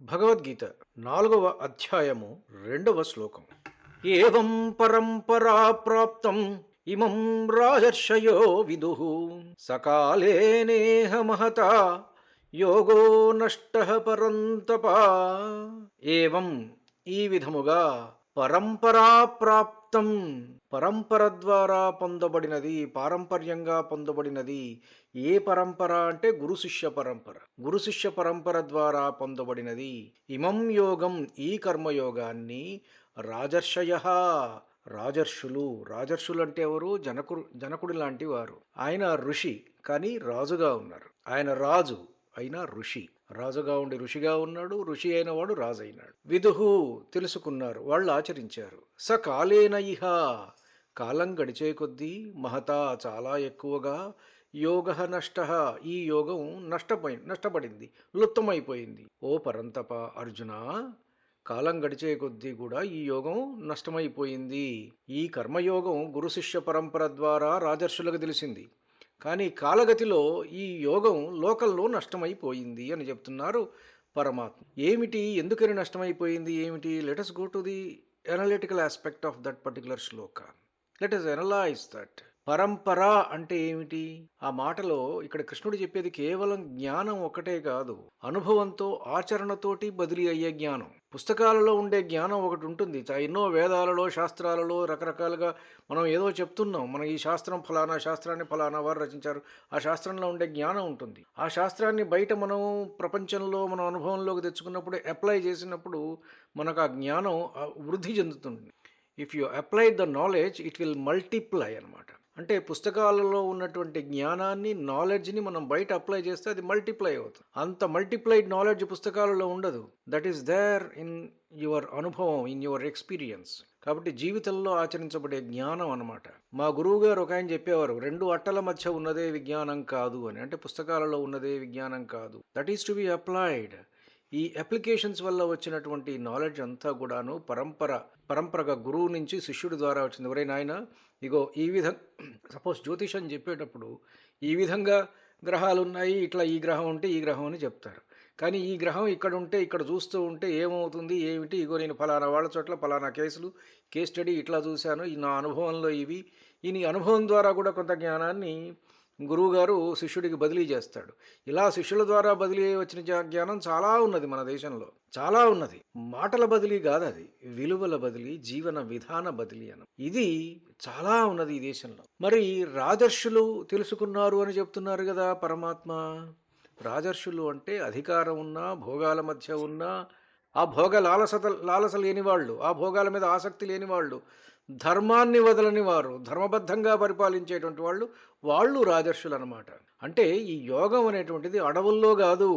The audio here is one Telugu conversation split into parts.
భగవద్గీత నాలుగవ అధ్యాయము రెండవ శ్లోకం. ఏం పరంపరా ప్రాప్తం ఇమం రాజర్షయో విదు. సకాలే నేహ మహత యోగో నష్ట పరంతప. ఏవం ఈ విధముగా పరంపరా ప్రాప్త పరంపర ద్వారా పొందబడినది పారంపర్యంగా పొందబడినది ఏ పరంపర అంటే గురు శిష్య పరంపర. గురు శిష్య పరంపర ద్వారా పొందబడినది ఇమం యోగం ఈ కర్మయోగాన్ని రాజర్షయ రాజర్షులు. రాజర్షులు అంటే ఎవరు? జనకు జనకుడి లాంటి వారు. ఆయన ఋషి కానీ రాజుగా ఉన్నారు. ఆయన రాజు అయినా ఋషి. రాజుగా ఉండి ఋషిగా ఉన్నాడు ఋషి అయిన వాడు రాజైనాడు. విదుహు తెలుసుకున్నారు వాళ్ళు ఆచరించారు. స కాలేన ఇహ. కాలం గడిచే కొద్దీ మహతా చాలా ఎక్కువగా యోగ నష్ట. ఈ యోగం నష్టపోయి నష్టపడింది లుప్తమైపోయింది. ఓ పరంతప అర్జున కాలం గడిచే కొద్దీ కూడా ఈ యోగం నష్టమైపోయింది. ఈ కర్మయోగం గురు శిష్య పరంపర ద్వారా రాజర్షులకు తెలిసింది. కానీ కాలగతిలో ఈ యోగం లోకల్లో నష్టమైపోయింది అని చెప్తున్నారు పరమాత్మ. ఏమిటి? ఎందుకని నష్టమైపోయింది? ఏమిటి? Let's go to the analytical aspect of that particular Shloka. Let us analyse that పరంపర అంటే ఏమిటి? ఆ మాటలో ఇక్కడ కృష్ణుడు చెప్పేది కేవలం జ్ఞానం ఒకటే కాదు అనుభవంతో ఆచరణతోటి బదిలీ అయ్యే జ్ఞానం. పుస్తకాలలో ఉండే జ్ఞానం ఒకటి ఉంటుంది. చా- ఎన్నో వేదాలలో శాస్త్రాలలో రకరకాలుగా మనం ఏదో చెప్తున్నాం. మన ఈ శాస్త్రం ఫలానా శాస్త్రాన్ని ఫలానా వారు రచించారు. ఆ శాస్త్రంలో ఉండే జ్ఞానం ఉంటుంది. ఆ శాస్త్రాన్ని బయట మనం ప్రపంచంలో మనం అనుభవంలోకి తెచ్చుకున్నప్పుడు అప్లై చేసినప్పుడు మనకు ఆ జ్ఞానం వృద్ధి చెందుతుంది. If you apply the knowledge it will multiply అనమాట అంటే పుస్తకాలలో ఉన్నటువంటి జ్ఞానాన్ని నాలెడ్జ్ని మనం బయట అప్లై చేస్తే అది మల్టిప్లై అవుతుంది. అంత మల్టిప్లైడ్ నాలెడ్జ్ పుస్తకాలలో ఉండదు. That is there in your అనుభవం ఇన్ యువర్ ఎక్స్పీరియన్స్ కాబట్టి జీవితంలో ఆచరించబడే జ్ఞానం అన్నమాట. మా గురువు గారు ఒక ఆయన చెప్పేవారు రెండు అట్టల మధ్య ఉన్నదే విజ్ఞానం కాదు అని. అంటే పుస్తకాలలో ఉన్నదే విజ్ఞానం కాదు. That is to be applied ఈ అప్లికేషన్స్ వల్ల వచ్చినటువంటి నాలెడ్జ్ అంతా కూడాను పరంపర పరంపరగా గురువు నుంచి శిష్యుడి ద్వారా వచ్చింది. ఎవరైనా ఆయన ఇగో ఈ విధం సపోజ్ జ్యోతిషం చెప్పేటప్పుడు ఈ విధంగా గ్రహాలు ఉన్నాయి ఇట్లా ఈ గ్రహం ఉంటే ఈ గ్రహం అని చెప్తారు. కానీ ఈ గ్రహం ఇక్కడ ఉంటే ఇక్కడ చూస్తూ ఉంటే ఏమవుతుంది ఏమిటి? ఇగో నేను ఫలానా వాళ్ళ చోట్ల ఫలానా కేసులు కేస్ స్టడీ ఇట్లా చూశాను ఈ నా అనుభవంలో ఇవి. ఈ అనుభవం ద్వారా కూడా కొంత జ్ఞానాన్ని గురువుగారు శిష్యుడికి బదిలీ చేస్తాడు. ఇలా శిష్యుల ద్వారా బదిలీ వచ్చిన జ్ఞానం చాలా ఉన్నది మన దేశంలో. చాలా ఉన్నది. మాటల బదిలీ కాదు అది. విలువల బదిలీ జీవన విధాన బదిలీ అని. ఇది చాలా ఉన్నది ఈ దేశంలో. మరి రాజర్షులు తెలుసుకున్నారు అని చెప్తున్నారు కదా పరమాత్మ. రాజర్షులు అంటే అధికారం ఉన్నా భోగాల మధ్య ఉన్నా ఆ భోగ లాలసత లాలస లేని వాళ్ళు ఆ భోగాల మీద ఆసక్తి లేని వాళ్ళు ధర్మాన్ని వదలని వారు ధర్మబద్ధంగా పరిపాలించేటువంటి వాళ్ళు వాళ్ళు రాజర్షులు అనమాట అంటే ఈ యోగం అనేటువంటిది అడవుల్లో కాదు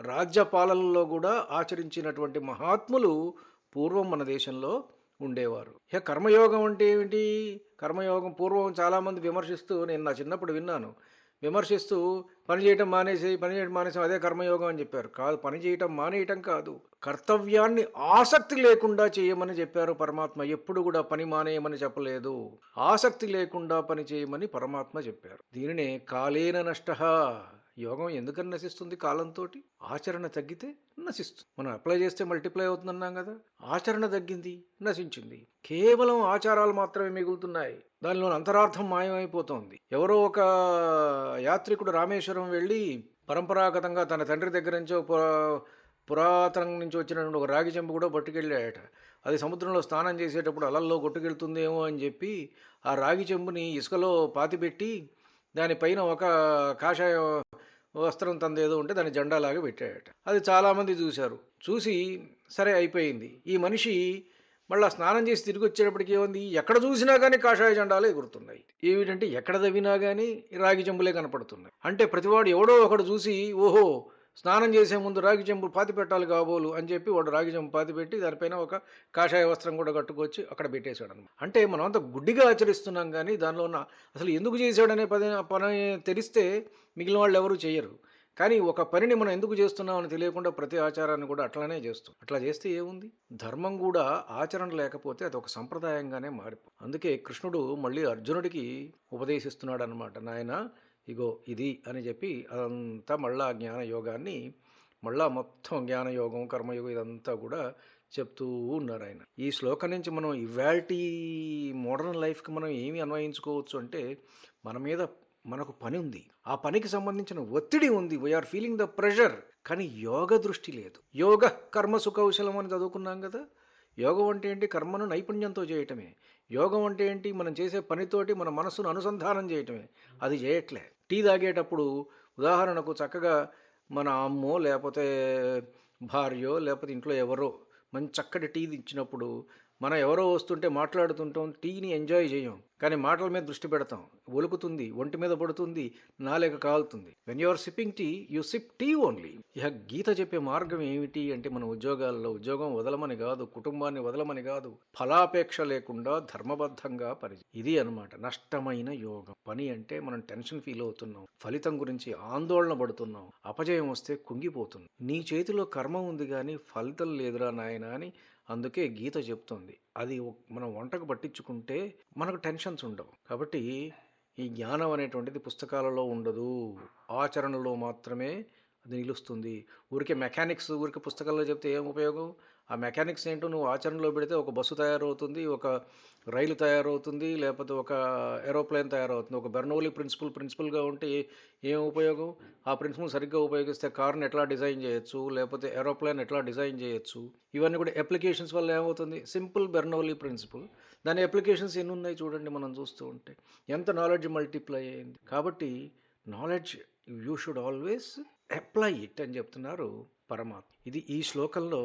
రాజ్య పాలనలో కూడా ఆచరించినటువంటి మహాత్ములు పూర్వం మన దేశంలో ఉండేవారు. ఇక కర్మయోగం అంటే ఏమిటి? కర్మయోగం పూర్వం చాలామంది విమర్శిస్తూ నేను నా చిన్నప్పుడు విన్నాను. విమర్శిస్తూ పని చేయటం మానేసి పని చేయడం మానేసి అదే కర్మయోగం అని చెప్పారు. కాదు పని చేయటం మానేయటం కాదు. కర్తవ్యాన్ని ఆసక్తి లేకుండా చేయమని చెప్పారు పరమాత్మ. ఎప్పుడు కూడా పని మానేయమని చెప్పలేదు. ఆసక్తి లేకుండా పని చేయమని పరమాత్మ చెప్పారు. దీనినే కాలేన నష్ట. యోగం ఎందుకని నశిస్తుంది కాలంతో ఆచరణ తగ్గితే నశిస్తుంది. మనం అప్లై చేస్తే మల్టిప్లై అవుతుందన్నాం కదా. ఆచరణ తగ్గింది నశించింది. కేవలం ఆచారాలు మాత్రమే మిగులుతున్నాయి. దానిలో అంతరార్థం మాయమైపోతోంది. ఎవరో ఒక యాత్రికుడు రామేశ్వరం వెళ్ళి పరంపరాగతంగా తన తండ్రి దగ్గర నుంచి ఒక పురా- పురాతనం నుంచి వచ్చినటువంటి ఒక రాగి చెంబు కూడా పట్టుకెళ్ళాడట. అది సముద్రంలో స్నానం చేసేటప్పుడు అలల్లో కొట్టుకెళ్తుందేమో అని చెప్పి ఆ రాగి చెంబుని ఇసుకలో పాతిపెట్టి దానిపైన ఒక కాషాయ వస్త్రం తందేదో ఉంటే దాని జెండాలాగా పెట్టాడట అది చాలామంది చూశారు. చూసి సరే అయిపోయింది. ఈ మనిషి మళ్ళీ స్నానం చేసి తిరిగి వచ్చేటప్పటికి ఏముంది? ఎక్కడ చూసినా కానీ కాషాయ జెండాలే ఎగురుతున్నాయి. ఏమిటంటే ఎక్కడ తవ్వినా కానీ రాగి చెంబులే కనపడుతున్నాయి. అంటే ప్రతివాడు ఎవడో ఒకడు చూసి ఓహో స్నానం చేసే ముందు రాగి చెంబు పాతి పెట్టాలి కాబోలు అని చెప్పి వాడు రాగి చెంబు పాతి పెట్టి దానిపైన ఒక కాషాయ వస్త్రం కూడా కట్టుకొచ్చి అక్కడ పెట్టేశాడు అనమాట అంటే మనం అంత గుడ్డిగా ఆచరిస్తున్నాం కానీ దానిలో ఉన్న అసలు ఎందుకు చేశాడనే పని పని తెలిస్తే మిగిలిన వాళ్ళు ఎవరు చేయరు. కానీ ఒక పనిని మనం ఎందుకు చేస్తున్నామని తెలియకుండా ప్రతి ఆచారాన్ని కూడా అట్లానే చేస్తాం. అట్లా చేస్తే ఏముంది? ధర్మం కూడా ఆచరణ లేకపోతే అది ఒక సంప్రదాయంగానే మారిపో. అందుకే కృష్ణుడు మళ్ళీ అర్జునుడికి ఉపదేశిస్తున్నాడు అనమాట నాయన ఇగో ఇది అని చెప్పి అదంతా మళ్ళా జ్ఞాన యోగాన్ని మళ్ళా మొత్తం జ్ఞానయోగం కర్మయోగం ఇదంతా కూడా చెప్తూ ఉన్నారు ఆయన. ఈ శ్లోకం నుంచి మనం ఇవాల్టి మోడర్న్ లైఫ్కి మనం ఏమి అన్వయించుకోవచ్చు అంటే మన మీద మనకు పని ఉంది. ఆ పనికి సంబంధించిన ఒత్తిడి ఉంది. వీఆర్ ఫీలింగ్ ద ప్రెషర్ కానీ యోగ దృష్టి లేదు. యోగ కర్మ సుకౌశలం అని చదువుకున్నాం కదా. యోగం అంటే ఏంటి? కర్మను నైపుణ్యంతో చేయటమే. యోగం అంటే ఏంటి? మనం చేసే పనితోటి మన మనసును అనుసంధానం చేయటమే. అది చేయట్లే. టీ తాగేటప్పుడు ఉదాహరణకు చక్కగా మన అమ్మో లేకపోతే భార్యో లేకపోతే ఇంట్లో ఎవరో మంచి చక్కటి టీ ఇచ్చినప్పుడు మనం ఎవరో వస్తుంటే మాట్లాడుతుంటాం టీని ఎంజాయ్ చేయం. కానీ మాటల మీద దృష్టి పెడతాం. ఒలుకుతుంది ఒంటి మీద పడుతుంది నాలేక కాలుతుంది. When your sipping tea you sip tea only ఇక గీత చెప్పే మార్గం ఏమిటి అంటే మన ఉద్యోగాల్లో ఉద్యోగం వదలమని కాదు కుటుంబాన్ని వదలమని కాదు. ఫలాపేక్ష లేకుండా ధర్మబద్ధంగా పని ఇది అన్నమాట. నష్టమైన యోగం. పని అంటే మనం టెన్షన్ ఫీల్ అవుతున్నాం ఫలితం గురించి ఆందోళన పడుతున్నాం అపజయం వస్తే కుంగిపోతుంది నీ చేతిలో కర్మ ఉంది కానీ ఫలితం లేదురా నాయన అని అందుకే గీత చెప్తుంది. అది మనం వంటకు పట్టించుకుంటే మనకు టెన్షన్స్ ఉండవు. కాబట్టి ఈ జ్ఞానం అనేటువంటిది పుస్తకాలలో ఉండదు. ఆచరణలో మాత్రమే అది నిలుస్తుంది. ఊరికే మెకానిక్స్ ఊరికే పుస్తకాల్లో చెప్తే ఏం ఉపయోగం? ఆ మెకానిక్స్ ఏంటో నువ్వు ఆచరణలో పెడితే ఒక బస్సు తయారవుతుంది ఒక రైలు తయారవుతుంది లేకపోతే ఒక ఏరోప్లేన్ తయారవుతుంది. ఒక బెర్నోలీ ప్రిన్సిపల్ ప్రిన్సిపల్గా ఉంటే ఏం ఉపయోగం? ఆ ప్రిన్సిపల్ సరిగ్గా ఉపయోగిస్తే కార్ని ఎట్లా డిజైన్ చేయొచ్చు? లేకపోతే ఏరోప్లేన్ ఎట్లా డిజైన్ చేయొచ్చు? ఇవన్నీ కూడా అప్లికేషన్స్ వల్ల ఏమవుతుంది? Simple Bernoulli principle. దాని అప్లికేషన్స్ ఎన్ని ఉన్నాయి చూడండి మనం చూస్తూ ఉంటే. ఎంత నాలెడ్జ్ మల్టిప్లై అయింది? కాబట్టి knowledge you should always apply it అని చెప్తున్నారు పరమాత్మ. ఇది ఈ శ్లోకంలో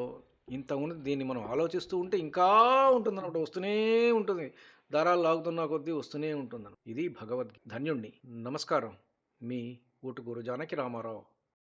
ఇంత ఉన్నది దీన్ని మనం ఆలోచిస్తూ ఉంటే ఇంకా ఉంటుంది అనమాట వస్తూనే ఉంటుంది. దారాలు లాగుతున్న కొద్దీ వస్తూనే ఉంటుంది ఇది భగవద్గీత ధన్యుణ్ణి. నమస్కారం. మీ ఊటుకూరు జానకి రామారావు.